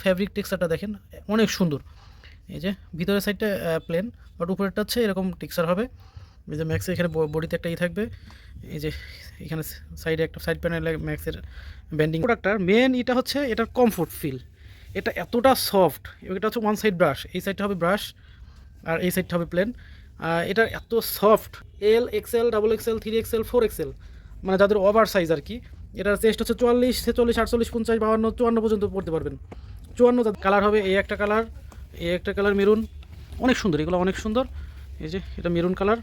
Fabric টেক্সচারটা দেখেন, অনেক সুন্দর। এই যে, ভিতরের সাইডটা প্লেন বাট উপরেরটা হচ্ছে এরকম টেক্সচার হবে। এই যে ম্যাক্সের এখানে বডিতে একটা ই থাকবে। এই যে, এখানে সাইডে একটা সাইড প্যানেলে ম্যাক্সের ব্যান্ডিং প্রোডাক্টটার মেন এটা হচ্ছে এটার কমফোর্ট ফিল এটা এতটা সফট এটা হচ্ছে ওয়ান সাইড ব্রাশ এই সাইডটা হবে ব্রাশ আর এই সাইডটা হবে প্লেন এটা এত soft L XL double XL three XL four XL মানে যাদের ওভার সাইজ আর কি। এটার চেস্ট হচ্ছে চুয়াল্লিশ, ছেচল্লিশ, আটচল্লিশ, পঞ্চাশ বাউান্ন চুয়ান্ন পর্যন্ত পড়তে পারবেন। চুয়ান্ন কালার হবে এই একটা কালার এই একটা কালার মেরুন অনেক সুন্দর, এগুলো অনেক সুন্দর। এই যে, এটা মেরুন কালার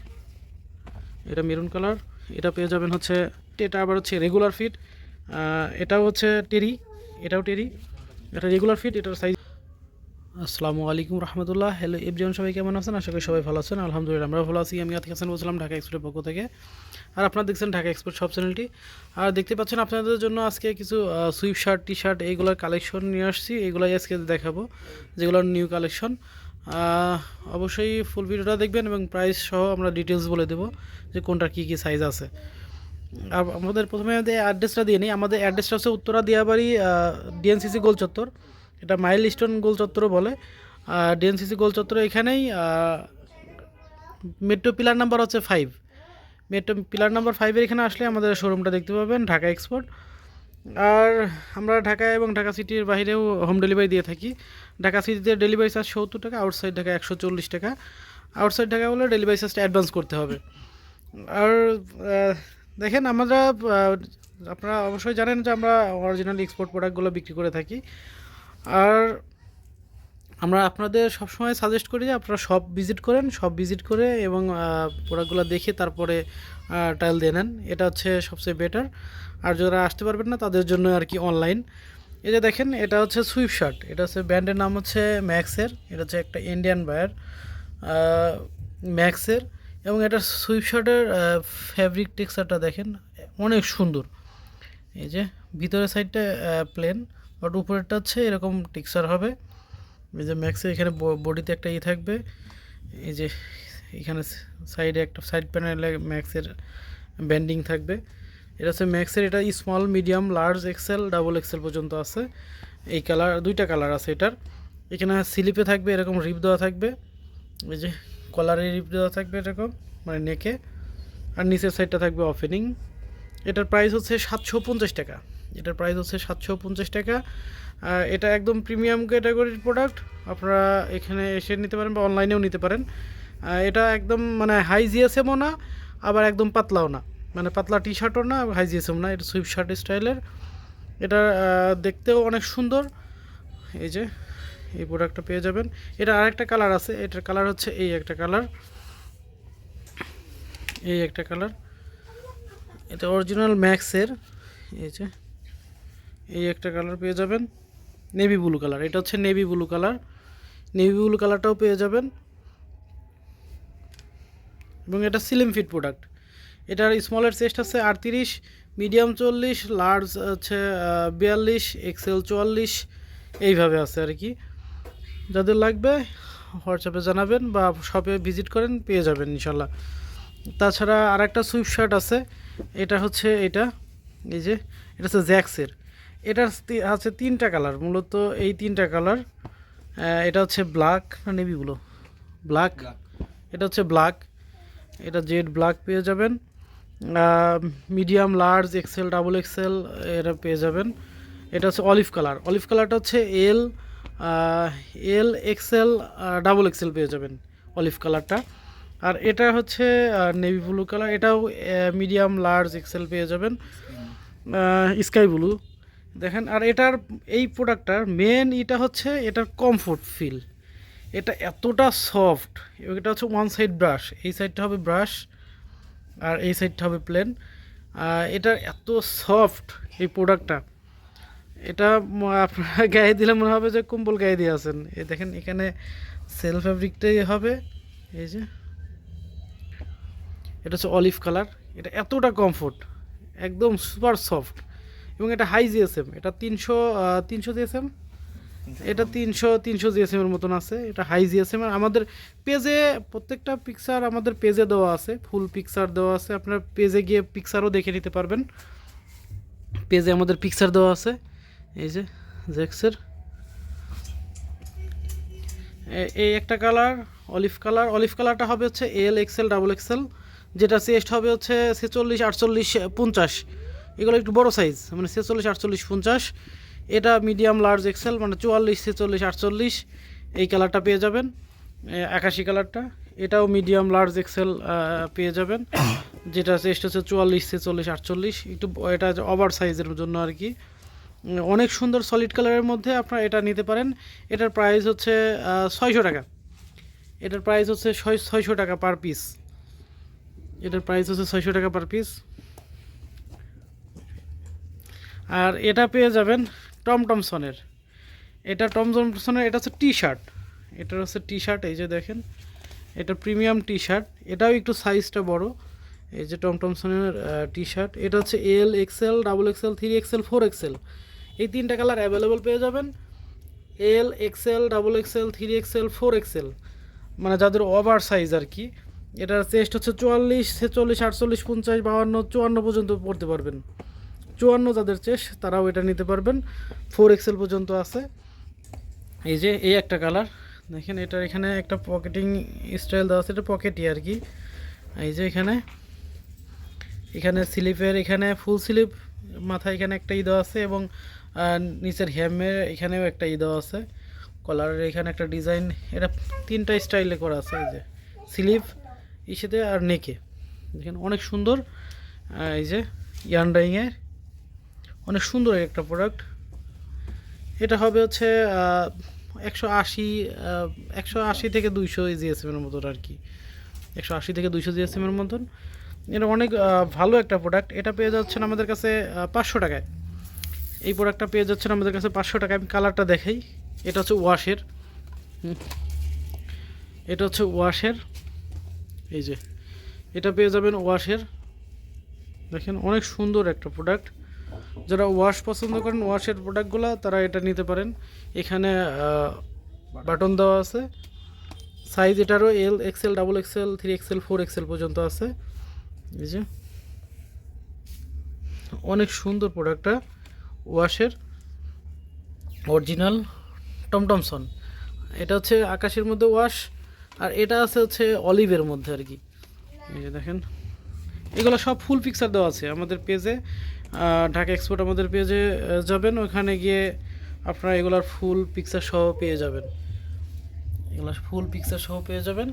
এটা মেরুন কালার এটা পেয়ে যাবেন হচ্ছে, এটা আবার হচ্ছে রেগুলার ফিট এটাও হচ্ছে টেরি এটাও টেরি এটা রেগুলার ফিট এটার সাইজ আসসালামু আলাইকুম রহমতুল্লাহ। হ্যালো এফজন সবাই কেমন আছেন? আশা করি সবাই ভালো আছেন। আলহামদুলিল্লাহ আমরা ভালো আছি। আমি আতিক হাসান বলছিলাম ঢাকা এক্সপোর্টের পক্ষ থেকে। আর আপনারা দেখছেন ঢাকা এক্সপোর্ট সব চ্যানেলটি আর দেখতে পাচ্ছেন আপনাদের জন্য আজকে কিছু সুইপ শার্ট টি শার্ট এইগুলোর কালেকশন নিয়ে আসছি। এগুলাই আজকে দেখাবো, যেগুলোর নিউ কালেকশন অবশ্যই ফুল ভিডিওটা দেখবেন এবং প্রাইস সহ আমরা ডিটেলস বলে দেবো যে কোনটার কী কী সাইজ আছে। আমাদের প্রথমে আমাদের অ্যাড্রেসটা দিয়ে নিই। আমাদের অ্যাড্রেসটা হচ্ছে উত্তরা দিয়াবাড়ি ডিএনসিসি গোল চত্বর এটা মাইল স্টোন গোল চত্বরও বলে ডিএনসিসি গোল চত্বর এখানেই মেট্রো পিলার নাম্বার হচ্ছে ফাইভ মেট্রো পিলার নাম্বার ফাইভের এখানে আসলে আমাদের শোরুমটা দেখতে পাবেন, ঢাকা এক্সপোর্ট আর আমরা ঢাকা এবং ঢাকা সিটির বাইরেও হোম ডেলিভারি দিয়ে থাকি। ঢাকা সিটিতে ডেলিভারি চার্জ সত্তর টাকা আউটসাইড ঢাকা একশো চল্লিশ টাকা। আউটসাইড ঢাকা হলে ডেলিভারি চার্জটা অ্যাডভান্স করতে হবে। আর দেখেন আমরা আপনারা অবশ্যই জানেন যে আমরা অরিজিনাল এক্সপোর্ট প্রোডাক্টগুলো বিক্রি করে থাকি। আর আমরা আপনাদের সবসময় সাজেস্ট করি যে আপনারা সব ভিজিট করেন, সব ভিজিট করে এবং প্রোডাক্টগুলো দেখে তারপরে টাইল দিয়ে নেন। এটা হচ্ছে সবচেয়ে বেটার আর যারা আসতে পারবেন না, তাদের জন্য আর কি অনলাইন এই যে দেখেন, এটা হচ্ছে সুইপ শার্ট এটা হচ্ছে ব্র্যান্ডের নাম হচ্ছে ম্যাক্সের এটা হচ্ছে একটা ইন্ডিয়ান বায়ার ম্যাক্সের এবং এটা সুইপ শার্টের ফ্যাব্রিক টেক্সচারটা দেখেন, অনেক সুন্দর। এই যে, ভিতরের সাইডটা প্লেন বাট উপরেরটা হচ্ছে এরকম টেক্সচার হবে। এই যে ম্যাক্সের এখানে বডিতে একটা ই থাকবে। এই যে এখানে সাইডে একটা সাইড প্যানেলে ম্যাক্সের ব্যান্ডিং থাকবে। এটা হচ্ছে ম্যাক্সের এটা small medium large XL double XL পর্যন্ত আছে। এই কালার দুইটা কালার আছে এটার। এখানে স্লিপে থাকবে, এরকম রিপ দেওয়া থাকবে। এই যে কলারে রিপ দেওয়া থাকবে এরকম মানে নেকে আর নিচের সাইডটা থাকবে ওপেনিং এটার প্রাইস হচ্ছে সাতশো পঞ্চাশ টাকা। এটার প্রাইস হচ্ছে সাতশো পঞ্চাশ টাকা। এটা একদম প্রিমিয়াম ক্যাটাগরির প্রোডাক্ট আপনারা এখানে এসে নিতে পারেন বা অনলাইনেও নিতে পারেন। এটা একদম মানে হাই জিএসএমও না, আবার একদম পাতলাও না। মানে পাতলা টি শার্টও না হাই জিএসএম না। এটা সুইপ শার্ট স্টাইলের এটা দেখতেও অনেক সুন্দর। এই যে, এই প্রোডাক্টটা পেয়ে যাবেন। এটা আরেকটা কালার আছে। এটার কালার হচ্ছে এই একটা কালার এই একটা কালার এটা অরিজিনাল ম্যাক্সের এই যে এই একটা কালার পেয়ে যাবেন। নেভি ব্লু কালার এটা হচ্ছে navy blue colour navy blue কালারটাও পেয়ে যাবেন। এবং এটা সিলিম ফিট প্রোডাক্ট এটার স্মলের চেস্ট আছে আটত্রিশ মিডিয়াম চল্লিশ লার্জ হচ্ছে বিয়াল্লিশ এক্সেল চুয়াল্লিশ, এইভাবে আছে আর কি। যাদের লাগবে হোয়াটসঅ্যাপে জানাবেন বা শপে ভিজিট করেন, পেয়ে যাবেন ইনশাল্লাহ। তাছাড়া আর একটা সুইপ শার্ট আছে, এটা হচ্ছে এটা, এই যে, এটা হচ্ছে জ্যাক্সের এটার আছে তিনটা কালার মূলত এই তিনটা কালার এটা হচ্ছে ব্ল্যাক না নেভিগুলো ব্ল্যাক এটা হচ্ছে ব্ল্যাক এটা জেড ব্ল্যাক পেয়ে যাবেন। Medium large XL double XL এটা পেয়ে যাবেন। এটা হচ্ছে অলিভ কালার অলিভ কালারটা হচ্ছে L L XL double XL পেয়ে যাবেন অলিভ কালারটা। আর এটা হচ্ছে নেভি ব্লু কালার এটাও মিডিয়াম লার্জ এক্সেল পেয়ে যাবেন। Sky blue. দেখেন, আর এটার এই প্রোডাক্টটার মেন এটা হচ্ছে এটার কমফোর্ট ফিল এটা এতটা সফট এটা হচ্ছে ওয়ান সাইড ব্রাশ এই সাইডটা হবে ব্রাশ আর এই সাইডটা হবে প্লেন এটার এত সফট এই প্রোডাক্টটা এটা আপনারা গায়ে দিলে মনে হবে যে কম্বল গায়ে দিয়ে আছেন। এই দেখেন, এখানে সেল ফ্যাব্রিকটাই হবে। এই যে। এটা হচ্ছে অলিভ কালার এটা এতটা কমফোর্ট একদম সুপার সফট এবং এটা হাই জিএসএম এটা তিনশো তিনশো জিএসএম এটা তিনশো তিনশো জিএসএম এর মতন আছে, এটা হাই জিএসএম আর আমাদের পেজে প্রত্যেকটা পিকচার আমাদের পেজে দেওয়া আছে ফুল পিকচার দেওয়া আছে। আপনার পেজে গিয়ে পিকচারও দেখে নিতে পারবেন। পেজে আমাদের পিকচার দেওয়া আছে, এই যে জ্যাক্সের এ- এই একটা কালার অলিভ কালার অলিভ কালারটা হবে হচ্ছে এল এক্সেল ডাবল এক্সেল যেটা চেস্ট হবে হচ্ছে ছেচল্লিশ, আটচল্লিশ, পঞ্চাশ। এগুলো একটু বড় সাইজ মানে ছেচল্লিশ আটচল্লিশ পঞ্চাশ। এটা মিডিয়াম লার্জ এক্সেল মানে চুয়াল্লিশ ছেচল্লিশ আটচল্লিশ। এই কালারটা পেয়ে যাবেন আকাশি কালারটা এটাও মিডিয়াম লার্জ এক্সেল পেয়ে যাবেন। যেটা চেস্ট হচ্ছে চুয়াল্লিশ ছেচল্লিশ আটচল্লিশ। একটু এটা ওভার সাইজের জন্য আর কি। অনেক সুন্দর সলিড কালারের মধ্যে আপনারা এটা নিতে পারেন। এটার প্রাইস হচ্ছে ছয়শো টাকা। এটার প্রাইস হচ্ছে ছয় ছয়শো টাকা পার পিস এটার প্রাইস হচ্ছে ছয়শো টাকা পার পিস আর এটা পেয়ে যাবেন টম টমসনের। এটা টম টমসনের, এটা হচ্ছে টি শার্ট এটার হচ্ছে টি শার্ট এই যে দেখেন, এটা প্রিমিয়াম টি শার্ট এটাও একটু সাইজটা বড়, এই যে টম টমসনের টি শার্ট এটা হচ্ছে L XL double XL three XL four XL এই তিনটা কালার অ্যাভেলেবল পেয়ে যাবেন। L XL double XL three XL four XL মানে যাদের ওভার সাইজ আর কি, এটার চেস্ট হচ্ছে চুয়াল্লিশ, ছেচল্লিশ, আটচল্লিশ, পঞ্চাশ, বাহান্ন, চুয়ান্ন পর্যন্ত পড়তে পারবেন। চুয়ান্ন যাদের চেস, তারাও এটা নিতে পারবেন। ফোর এক্সেল পর্যন্ত আছে। এই যে, এই একটা কালার দেখেন, এটার এখানে একটা পকেটিং স্টাইল দেওয়া আছে, এটা পকেটই আর কি। এই যে এখানে। এখানে স্লিপের এখানে ফুল স্লিপ মাথায় এখানে একটা ই দেওয়া আছে এবং নিচের হ্যামের এখানেও একটা ই দেওয়া আছে। কলারের এখানে একটা ডিজাইন এটা তিনটা স্টাইলে করা আছে, এই যে। স্লিপ ইসেতে আর নেকে দেখেন, অনেক সুন্দর। এই যে ইয়ানডাইংয়ের অনেক সুন্দর একটা প্রোডাক্ট এটা হবে হচ্ছে একশো আশি একশো আশি থেকে দুইশো জিএসএমের মতন আর কি। একশো আশি থেকে দুইশো জিএসএমের মতন। এটা অনেক ভালো একটা প্রোডাক্ট এটা পেয়ে যাচ্ছেন আমাদের কাছে পাঁচশো টাকায়। এই প্রোডাক্টটা পেয়ে যাচ্ছেন আমাদের কাছে পাঁচশো টাকায়। আমি কালারটা দেখাই। এটা হচ্ছে ওয়াশের। এটা হচ্ছে ওয়াশের এই যে, এটা পেয়ে যাবেন ওয়াশের দেখেন, অনেক সুন্দর একটা প্রোডাক্ট যারা ওয়াশ পছন্দ করেন ওয়াশের প্রোডাক্টগুলো তারা এটা নিতে পারেন। এখানে বাটন দেওয়া আছে। সাইজ এটারও L XL double XL three XL four XL পর্যন্ত আছে। এই যে। অনেক সুন্দর প্রোডাক্টটা ওয়াশের অরিজিনাল টমটমসন এটা হচ্ছে আকাশের মধ্যে ওয়াশ আর এটা আছে হচ্ছে অলিভের মধ্যে আর কি। এই যে দেখেন। এগুলো সব ফুল পিকচার দেওয়া আছে আমাদের পেজে ঢাকা এক্সপোর্ট আমাদের পেজে যাবেন। ওখানে গিয়ে আপনারা এগুলার ফুল পিকচার সহ পেয়ে যাবেন। এগুলো ফুল পিকচার সহ পেয়ে যাবেন।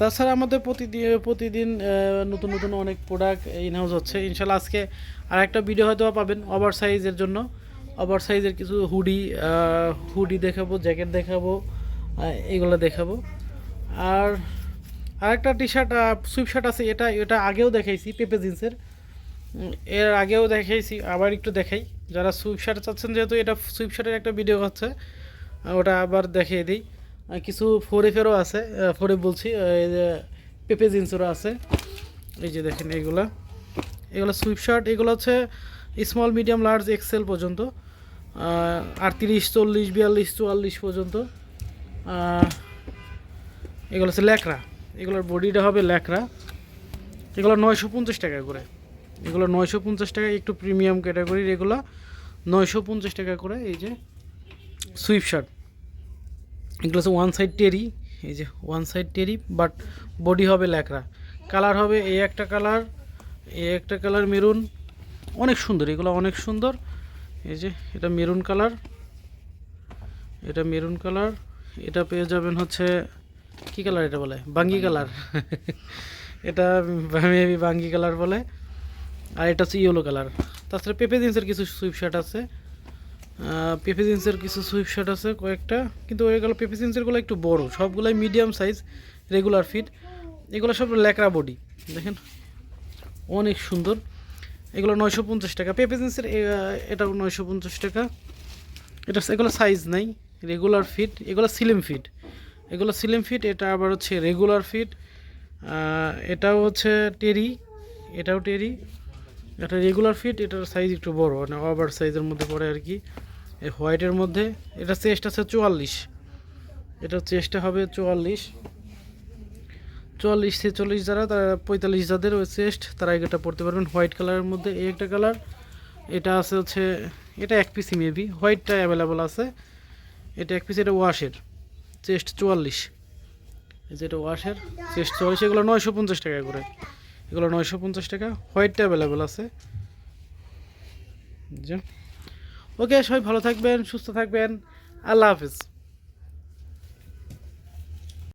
তাছাড়া আমাদের প্রতিদিন প্রতিদিন নতুন নতুন অনেক প্রোডাক্ট ইনহাউস হচ্ছে। ইনশাল্লাহ আজকে আর একটা ভিডিও হয়তো পাবেন ওভার সাইজের জন্য। ওভার সাইজের কিছু হুডি হুডি দেখাবো জ্যাকেট দেখাবো এগুলো দেখাবো। আর আরেকটা টি শার্ট সুইপ শার্ট আছে, এটা এটা আগেও দেখাইছি পেপে জিন্সের এর আগেও দেখাইছি, আবার একটু দেখাই। যারা সুইপ শার্ট চাচ্ছেন, যেহেতু এটা সুইপ শার্টের একটা ভিডিও হচ্ছে ওটা আবার দেখিয়ে দিই। আর কিছু ফোরেফেরও আছে ফোরে বলছি এই যে পেপে জিন্সেরও আছে। এই যে দেখেন এইগুলা এগুলো সুইপ শার্ট এগুলো হচ্ছে স্মল মিডিয়াম লার্জ এক্সেল পর্যন্ত। আটত্রিশ, চল্লিশ, বিয়াল্লিশ, চুয়াল্লিশ পর্যন্ত। এগুলো হচ্ছে ল্যাকড়া এগুলোর বডিটা হবে ল্যাকড়া। এগুলো নয়শো পঞ্চাশ টাকা করে। এগুলো নয়শো পঞ্চাশ টাকা, একটু প্রিমিয়াম ক্যাটাগরির এগুলো নয়শো পঞ্চাশ টাকা করে, এই যে সুইপ শার্ট এগুলো হচ্ছে ওয়ান সাইড টেরি এই যে one side terry but body হবে ল্যাকড়া। কালার হবে এই একটা কালার এই একটা কালার মেরুন অনেক সুন্দর, এগুলো অনেক সুন্দর। এই যে এটা মেরুন কালার এটা মেরুন কালার এটা পেয়ে যাবেন হচ্ছে কি কালার এটা বলে? বাঙ্গি কালার এটা মেবি বাঙ্গি কালার বলে। আর এটা হচ্ছে ইয়েলো কালার তাছাড়া পেপে জিন্সের কিছু সুইপ শার্ট আছে। পেপে জিন্সের কিছু সুইপ শার্ট আছে কয়েকটা। কিন্তু ওইগুলো পেপে জিন্সেরগুলো একটু বড়। সবগুলোই মিডিয়াম সাইজ রেগুলার ফিট এগুলো সব ল্যাকড়া বডি দেখেন অনেক সুন্দর। এগুলো নয়শো পঞ্চাশ টাকা। পেপে জিন্সের এটাও নয়শো পঞ্চাশ টাকা। এটা এগুলো সাইজ নাই। রেগুলার ফিট এগুলো সিলিম ফিট এগুলো সিলিম ফিট এটা আবার হচ্ছে রেগুলার ফিট এটাও হচ্ছে টেরি এটাও টেরি এটা রেগুলার ফিট এটার সাইজ একটু বড় মানে ওভার সাইজের মধ্যে পড়ে আর কি এই হোয়াইটের মধ্যে এটা চেস্ট আছে চুয়াল্লিশ এটা চেস্টটা হবে চুয়াল্লিশ। চুয়াল্লিশ, ছেচল্লিশ যারা, তারা পঁয়তাল্লিশ যাদের ওই চেস্ট তারা এটা পড়তে পারবেন হোয়াইট কালারের মধ্যে। এই একটা কালার এটা আছে হচ্ছে, এটা এক পিসি মেবি হোয়াইটটা অ্যাভেলেবল আছে। এটা এক পিস এটা ওয়াশের চেস্ট চুয়াল্লিশ। যেটা ওয়াশের চেস্ট চুয়াল্লিশ, এগুলো নয়শো পঞ্চাশ টাকা করে। এগুলো নয়শো পঞ্চাশ টাকা। হোয়াইটটা অ্যাভেলেবেল আছে। ওকে, সবাই ভালো থাকবেন, সুস্থ থাকবেন। আল্লাহ হাফিজ।